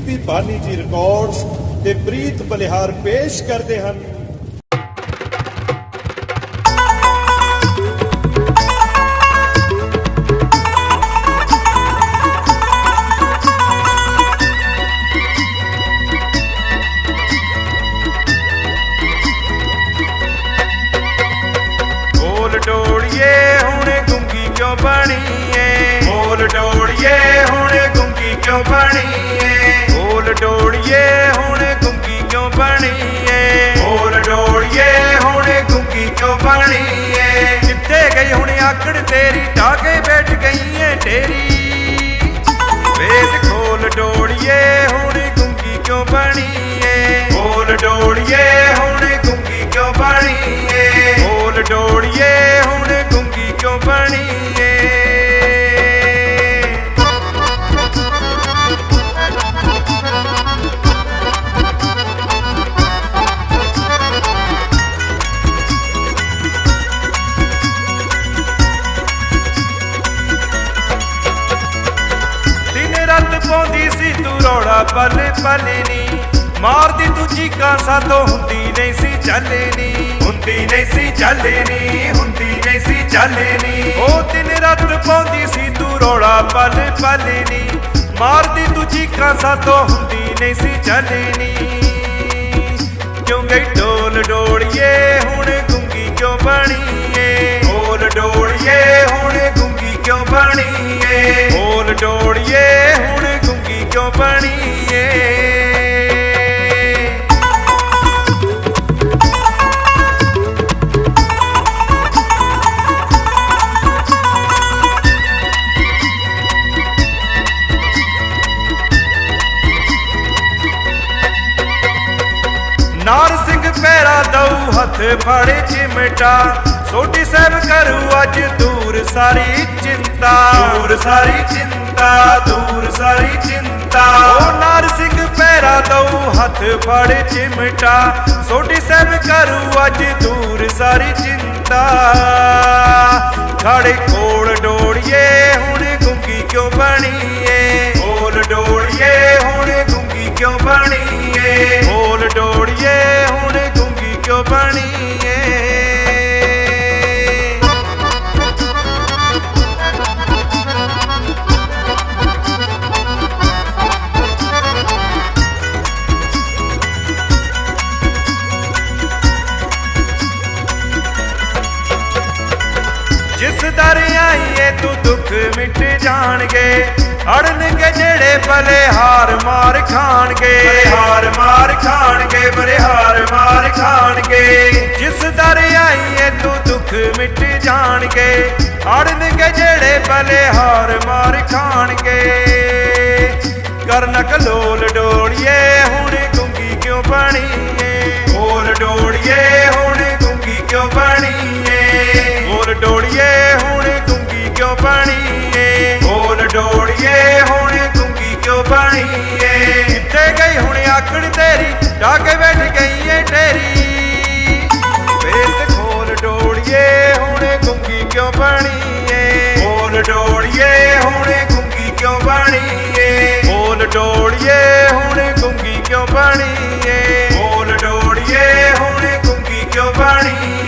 ਬੀਬੀ ਬਾਨੀ ਜੀ ਰਿਕਾਰਡਸ ਤੇ ਪ੍ਰੀਤ ਬਲਿਹਾਰ ਪੇਸ਼ ਕਰਦੇ ਹਨ। ਡੋੜੀਏ, ਹੁਣ ਗੁੰਗੀ ਕਿਉਂ ਬਣੀ ਏ ਬੋਲ ਡੋੜੀਏ, ਹੁਣ ਕਿਉਂ ਬਣੀ ਏ ਬੋਲ ਡੋੜੀਏ ਹੁਣ ਗੁੰਗੀ ਕਿਉਂ ਬਣੀ ਏ ਬੋਲ ਡੋੜੀਏ ਹੁਣ ਗੁੰਗੀ ਕਿਉਂ ਬਣੀ ਏ ਕਿੱਥੇ ਗਈ ਹੁਣ ਆਕੜ ਤੇਰੀ ਟਾਕੇ ਬੈਠ ਗਈ ਏ ਢੇਰੀ ਵੇਦ ਖੋਲ ਡੋੜੀਏ ਹੁਣ ਗੁੰਗੀ ਕਿਉਂ ਬਣੀ ਰਾਤ ਪਾਉਂਦੀ ਸੀ, ਤੂੰ ਰੌਲਾ ਪਲ ਪਲ ਨੀ। ਮਾਰਦੀ ਤੂੰ ਚੀਕਾਂ ਸਾਤੋਂ ਹੁੰਦੀ ਨਹੀਂ ਸੀ, ਚੱਲੇ ਹੁੰਦੀ ਨਹੀਂ ਸੀ, ਚੱਲੇ ਹੁੰਦੀ ਨਹੀਂ ਸੀ, ਚੱਲੇ ਉਹ ਦਿਨ ਰਾਤ ਪਾਉਂਦੀ ਸੀ, ਤੂੰ ਰੌਲਾ ਪਲ ਪਲ ਨੀ। ਮਾਰਦੀ ਤੂੰ ਚੀਕਾਂ ਸਾਤੋਂ ਹੁੰਦੀ ਨਹੀਂ ਸੀ, ਚੱਲੇ ਕਿਉਂ ਗਈ ਢੋਲ ਡੋੜੀਏ ਹੁਣ ਗੁੰਗੀ ਕਿਉਂ ਬਣੀ ਏ ਢੋਲ ਡੋੜੀਏ ਹੁਣ ਗੁੰਗੀ ਕਿਉਂ ਬਣੀ ਏ ਢੋਲ ਕਿਉਂ ਬਣੀ ਨਾਰ ਸਿੰਘ ਪੈਰਾ ਦਊ ਹੱਥ ਫੜੇ ਚਿਮਟਾ। ਸੋਢੀ ਸਾਹਿਬ ਕਰੂ ਅੱਜ ਦੂਰ ਸਾਰੀ ਚਿੰਤਾ। ਦੂਰ ਸਾਰੀ ਚਿੰਤਾ। ਸਾਰੀ ਚਿੰਤਾ। ਉਹ ਨਾਰ ਸਿੰਘ ਪੈਰਾ ਦਊ ਹੱਥ ਫੜ ਚਿਮਟਾ। ਸੋਢੀ ਸਾਹਿਬ ਕਰੂ ਅੱਜ ਦੂਰ, ਸਾਰੀ ਚਿੰਤਾ। ਖੜੇ ਕੋਲ ਡੋੜੀਏ, ਹੁਣ ਗੁੰਗੀ ਕਿਉਂ ਬਣੀ ਏ ਕੋਲ ਡੋੜੀਏ, ਹੁਣ ਗੁੰਗੀ ਕਿਉਂ ਬਣੀ ਏ ਡੋੜੀਏ, ਹੁਣ ਗੁੰਗੀ ਕਿਉਂ ਬਣੀ ਦਰ ਆਈਏ ਤੂੰ ਦੁੱਖ ਮਿਟ ਜਾਣਗੇ। ਅੜਨਗੇ ਜਿਹੜੇ ਭਲੇ ਹਾਰ ਮਾਰ ਖਾਣਗੇ। ਹਾਰ ਮਾਰ ਖਾਣਗੇ ਬਰੇ ਹਾਰ ਮਾਰ ਖਾਣਗੇ। ਜਿਸ ਦਰ ਆਈਏ ਤੂੰ ਦੁੱਖ ਮਿਟ ਜਾਣਗੇ। ਅੜਨਗੇ ਜਿਹੜੇ ਭਲੇ ਹਾਰ ਮਾਰ ਖਾਣਗੇ। ਕਰਨ ਕਲੋਲ ਡੋਲੀਏ ਹੁਣ ਗੁੰਗੀ ਕਿਉਂ ਬਣੀ ਏ ਬੋਲ ਡੋਲੀਏ ਜੋ ਬਣੀ ਏ ਗਈ ਹੁਣ ਆਖੜ ਤੇਰੀ, ਜਾ ਕੇ ਬੈਠ ਗਈ ਏ ਤੇਰੀ। ਬੇਤ ਖੋਲ ਡੋੜੀਏ, ਹੁਣੇ ਗੁੰਗੀ ਕਿਉਂ ਬਣੀ ਏ ਖੋਲ ਡੋੜੀਏ, ਹੁਣ ਗੁੰਗੀ ਕਿਉਂ ਬਣੀ ਏ ਖੋਲ ਡੋੜੀਏ, ਹੁਣ ਗੁੰਗੀ ਕਿਉਂ ਬਣੀ ਏ ਖੋਲ ਡੋੜੀਏ, ਹੁਣ ਗੁੰਗੀ ਕਿਉਂ ਬਣੀ